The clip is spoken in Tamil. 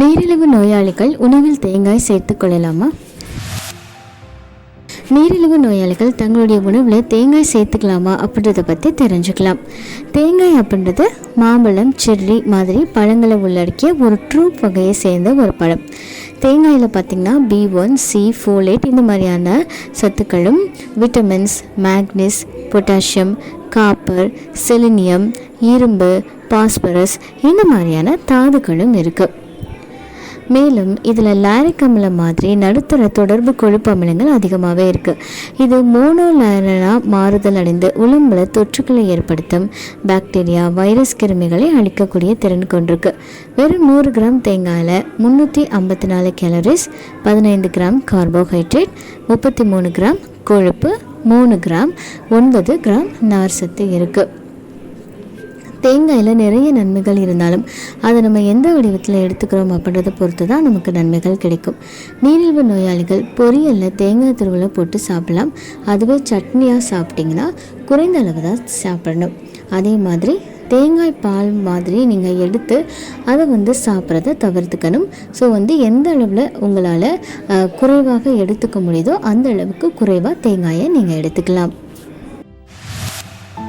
நீரிழிவு நோயாளிகள் உணவில் தேங்காய் சேர்த்து கொள்ளலாமா? நீரிழிவு நோயாளிகள் தங்களுடைய உணவில் தேங்காய் சேர்த்துக்கலாமா அப்படின்றத பற்றி தெரிஞ்சுக்கலாம். தேங்காய் அப்படின்றது மாம்பழம் செர்ரி மாதிரி பழங்களை உள்ளடக்கிய ஒரு ட்ரூப் வகையை சேர்ந்த ஒரு பழம். தேங்காயில் பார்த்திங்கன்னா பி ஒன் சி ஃபோலேட் இந்த மாதிரியான சத்துக்களும் vitamins magnesium potassium copper selenium இரும்பு பாஸ்பரஸ் இந்த மாதிரியான தாதுக்களும் இருக்குது மேலும் இதில் லாரிக் அமிலம் மாதிரி நடுத்தர தொடர்பு கொழுப்பு அமிலங்கள் அதிகமாகவே இருக்குது இது மோனோ மோனோலேரனாக மாறுதல் அடைந்து உடம்புல தொற்றுக்களை ஏற்படுத்தும் பாக்டீரியா வைரஸ் கிருமிகளை அழிக்கக்கூடிய திறன் கொண்டிருக்கு. வெறும் நூறு கிராம் தேங்காயில் முந்நூற்றி ஐம்பத்தி நாலு கேலரிஸ் பதினைந்து கிராம் கார்போஹைட்ரேட் முப்பத்தி மூணு கிராம் கொழுப்பு மூணு கிராம் ஒன்பது கிராம் நார் சத்து இருக்குது தேங்காயில் நிறைய நன்மைகள் இருந்தாலும் அதை நம்ம எந்த வடிவத்தில் எடுத்துக்கிறோம் அப்படின்றத பொறுத்து தான் நமக்கு நன்மைகள் கிடைக்கும். நீரிழிவு நோயாளிகள் பொரியலில் தேங்காய் துருவலை போட்டு சாப்பிடலாம். அதுவே சட்னியாக சாப்பிட்டிங்கன்னா குறைந்த அளவு தான் சாப்பிடணும். அதே மாதிரி தேங்காய் பால் மாதிரி நீங்கள் எடுத்து அதை வந்து சாப்பிட்றத தவிர்த்துக்கணும். ஸோ வந்து எந்த அளவில் உங்களால் குறைவாக எடுத்துக்க முடியுதோ அந்த அளவுக்கு குறைவாக தேங்காயை நீங்கள் எடுத்துக்கலாம்.